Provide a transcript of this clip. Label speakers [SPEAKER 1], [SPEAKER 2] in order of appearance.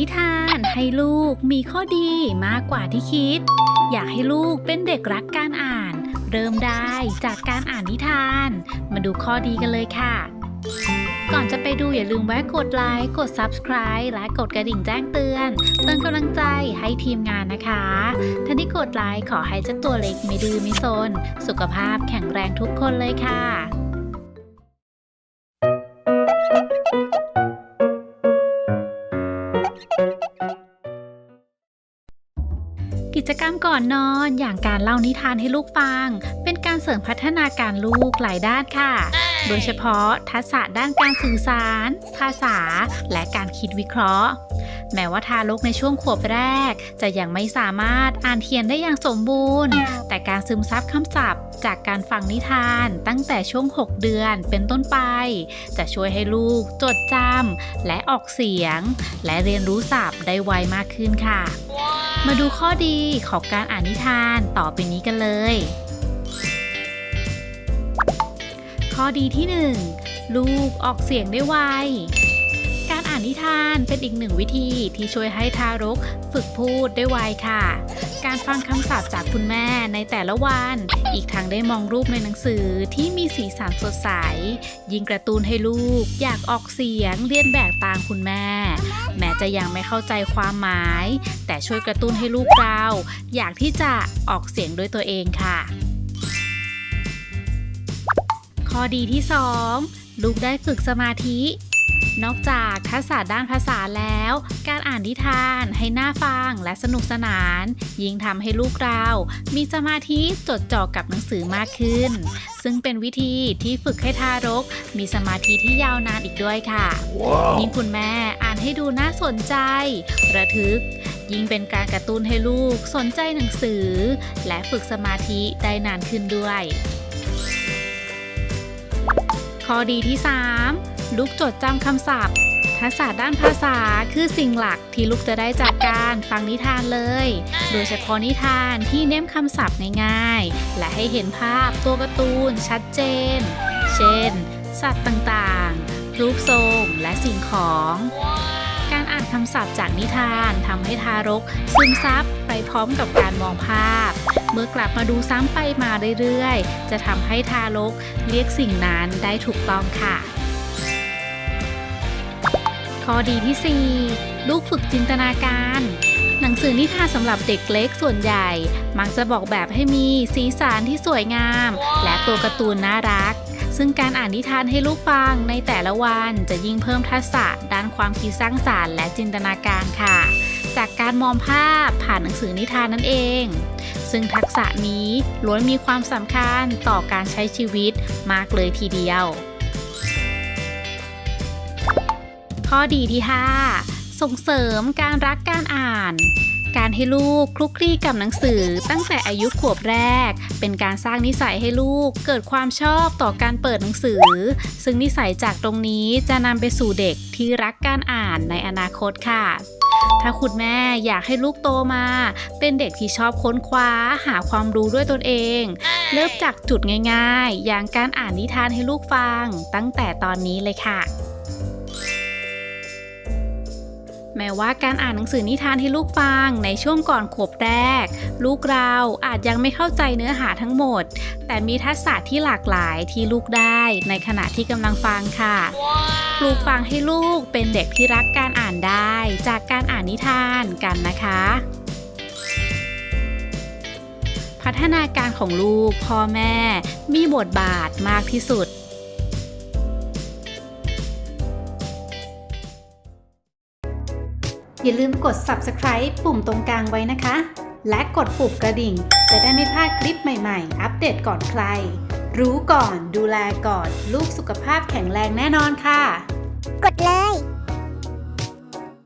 [SPEAKER 1] นิทานให้ลูกมีข้อดีมากกว่าที่คิด อยากให้ลูกเป็นเด็กรักการอ่าน เริ่มได้จากการอ่านนิทาน มาดูข้อดีกันเลยค่ะ ก่อนจะไปดูอย่าลืมแวะกดไลค์กด Subscribe และกดกระดิ่งแจ้งเตือน เติมกำลังใจให้ทีมงานนะคะท่านที่กดไลค์ขอให้เจ้าตัวเล็กไม่ดื้อไม่ซนสุขภาพแข็งแรงทุกคนเลยค่ะ กิจกรรมก่อนนอนอย่างการเล่านิทานให้ลูกฟัง เป็นการเสริมพัฒนาการลูกหลายด้านค่ะ โดยเฉพาะทักษะด้านการสื่อสาร ภาษา และการคิดวิเคราะห์ แม้ว่าทารกในช่วงขวบแรก จะยังไม่สามารถอ่านเขียนได้อย่างสมบูรณ์ แต่การซึมซับคำศัพท์ จากการฟังนิทานตั้งแต่ช่วง 6 เดือนเป็นต้นไป จะช่วยให้ลูกจดจำและออกเสียง และเรียนรู้ศัพท์ได้ไวมากขึ้นค่ะ มาดูข้อดีของการอ่านนิทานต่อไปนี้กันเลย ข้อดีที่ 1 ลูกออกเสียงได้ไว นิทานเป็นอีกหนึ่งวิธีที่ช่วยให้ทารก ฝึกพูดได้ไวค่ะ การฟังคำศัพท์จากคุณแม่ในแต่ละวัน อีกทั้งได้มองรูปในหนังสือที่มีสีสันสดใส ยิงกระตูนให้ลูก อยากออกเสียงเรียนแบบตามคุณแม่ แม้จะยังไม่เข้าใจความหมาย แต่ช่วยกระตุ้นให้ลูกเรา อยากที่จะออกเสียงด้วยตัวเองค่ะข้อดีที่ 2 ลูกได้ฝึกสมาธิ นอกจากทักษะด้านภาษาแล้ว การอ่านนิทานให้น่าฟังและสนุกสนาน ยิ่งทำให้ลูกเรา มีสมาธิจดจ่อกับหนังสือมากขึ้น ซึ่งเป็นวิธีที่ฝึกให้ทารก มีสมาธิที่ยาวนานอีกด้วยค่ะยิ่งคุณแม่อ่านให้ดูน่าสนใจ ระทึก ยิ่งเป็นการกระตุ้นให้ลูกสนใจหนังสือ และฝึกสมาธิได้นานขึ้นด้วย ข้อดีที่ 3 ลูกจดจำคำศัพท์ ทักษะด้านภาษาคือสิ่งหลักที่ลูกจะได้จากการฟังนิทานเลย โดยเฉพาะนิทานที่เน้นคำศัพท์ง่ายๆ และให้เห็นภาพตัวการ์ตูนชัดเจน เช่น สัตว์ต่างๆ รูปทรงและสิ่งของการอ่านคำศัพท์จากนิทานทำให้ทารก ซึมซับไปพร้อมกับการมองภาพ เมื่อกลับมาดูซ้ำไปมาเรื่อยๆ จะทำให้ทารกเรียกสิ่งนั้นได้ถูกต้องค่ะ ข้อดีที่ 4 ลูกฝึกจินตนาการ หนังสือนิทานสำหรับเด็กเล็กส่วนใหญ่ มักจะบอกแบบให้มีสีสันที่สวยงาม และตัวการ์ตูนน่ารัก ซึ่งการอ่านนิทานให้ลูกฟังในแต่ละวันจะยิ่งเพิ่มทักษะด้านความคิดสร้างสารรค์และจินตนาการค่ะ จากการมองภาพผ่านหนังสือนิทานนั่นเอง ซึ่งทักษะนี้ล้วนมีความสำคัญต่อการใช้ชีวิตมากเลยทีเดียว ข้อดีที่ 5 ส่งเสริมการรักการอ่าน การให้ลูกคลุกคลีกับหนังสือตั้งแต่อายุขวบแรก เป็นการสร้างนิสัยให้ลูกเกิดความชอบต่อการเปิดหนังสือ ซึ่งนิสัยจากตรงนี้จะนำไปสู่เด็กที่รักการอ่านในอนาคตค่ะถ้าคุณแม่อยากให้ลูกโตมา เป็นเด็กที่ชอบค้นคว้าหาความรู้ด้วยตนเอง เริ่มจากจุดง่ายๆ อย่างการอ่านนิทานให้ลูกฟังตั้งแต่ตอนนี้เลยค่ะ แม้ว่าการอ่านหนังสือนิทานให้ลูกฟังในช่วงก่อนขวบแรก ลูกเราอาจยังไม่เข้าใจเนื้อหาทั้งหมด แต่มีทักษะที่หลากหลายที่ลูกได้ในขณะที่กำลังฟังค่ะปลูกฟังให้ลูกเป็นเด็กที่รักการอ่านได้จากการอ่านนิทานกันนะคะพัฒนาการของลูกพ่อแม่มีบทบาทมากที่สุด อย่าลืมกด subscribe ปุ่มตรงกลางไว้นะคะ และกดปุ่มกระดิ่ง จะได้ไม่พลาดคลิปใหม่ๆ อัปเดตก่อนใคร รู้ก่อนดูแลก่อน ลูกสุขภาพแข็งแรงแน่นอนค่ะ
[SPEAKER 2] กดเลย